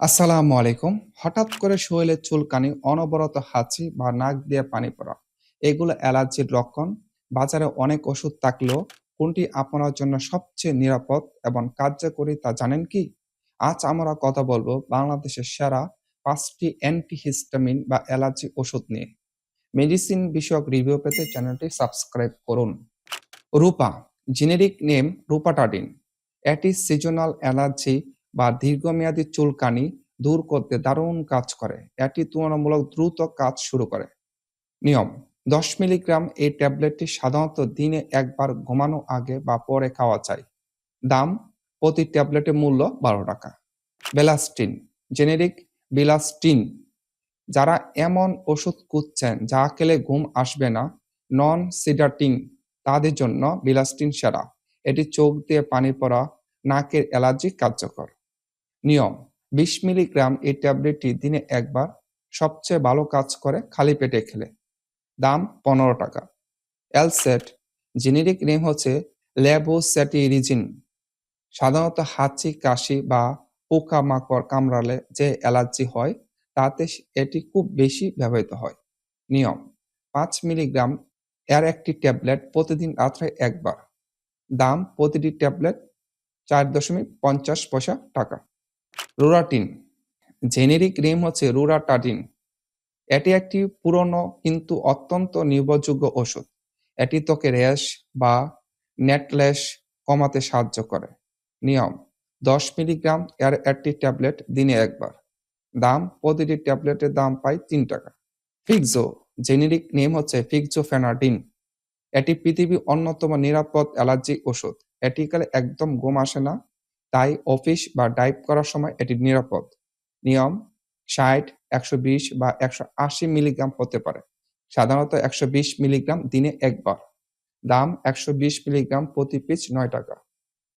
আসসালামু আলাইকুম। হঠাৎ করে শরীরে চুলকানি, অনবরত হাঁচি বা নাক দিয়ে পানি পড়া, এগুলো অ্যালার্জির লক্ষণ। বাজারে অনেক ওষুধ থাকলেও কোনটি আপনার জন্য সবচেয়ে নিরাপদ এবং কার্যকরী তা জানেন কি? আজ আমরা কথা বলব বাংলাদেশের সেরা পাঁচটি অ্যান্টিহিস্টামিন বা অ্যালার্জি ওষুধ নিয়ে। মেডিসিন বিষয়ক রিভিউ পেতে চ্যানেলটি সাবস্ক্রাইব করুন। Rupa, generic name rupatadine. এটি সিজনাল অ্যালার্জি বা দীর্ঘমেয়াদী চুলকানি দূর করতে দারুণ কাজ করে। এটি তুলনামূলক দ্রুত কাজ শুরু করে। নিয়ম, দশ মিলিগ্রাম এই ট্যাবলেটটি সাধারণত দিনে একবার ঘুমানো আগে বা পরে খাওয়া চাই। দাম, প্রতি ট্যাবলেটের মূল্য বারো টাকা। Belastin, generic bilastine. যারা এমন ওষুধ খুঁজছেন, যা খেলে ঘুম আসবে না, নন সিডাটিং তাদের জন্য বিলাস্টিন সেরা। এটি চোখ দিয়ে পানি পড়া, নাকের অ্যালার্জি কার্যকর। নিয়ম। বিশ মিলিগ্রাম এই ট্যাবলেটটি দিনে একবার সবচেয়ে ভালো কাজ করে খালি পেটে খেলে। দাম পনেরো টাকা। এলসেট জেনেরিক নেম হচ্ছে ল্যাবোস্যাটিরিজিন। সাধারণত হাঁচি, কাশি বা পোকামাকড় কামড়ালে যে অ্যালার্জি হয়, তাতে এটি খুব বেশি ব্যবহৃত হয়। নিয়ম, পাঁচ মিলিগ্রাম এর একটি ট্যাবলেট প্রতিদিন রাত্রে একবার। দাম প্রতিটি ট্যাবলেট চার দশমিক পঞ্চাশ পয়সা টাকা। রোরাটিন। জেনেরিক নেম হচ্ছে রুরাটাডিন এটি একটি পুরনো কিন্তু অত্যন্ত নির্ভরযোগ্য ওষুধ। এটি ত্বকে র্যাশ বা নেটলেস কমাতে সাহায্য করে। নিয়ম, দশ মিলিগ্রাম এর একটি ট্যাবলেট দিনে একবার। দাম, প্রতিটি ট্যাবলেটের দাম পাই তিন টাকা। ফিক্সো, জেনেরিক নেম হচ্ছে ফিক্সো ফেনাডিন এটি পৃথিবীর অন্যতম নিরাপদ অ্যালার্জি ওষুধ। এটি কালে একদম ঘুম আসে না। তাই অফিস বা ডাইভ করার সময় এটি নিরাপদ। নিয়ম, ষাট, একশো বিশ বা একশো আশি মিলিগ্রাম হতে পারে। সাধারণত একশো বিশ মিলিগ্রাম দিনে একবার। দাম একশো বিশ মিলিগ্রাম প্রতি পিস নয় টাকা।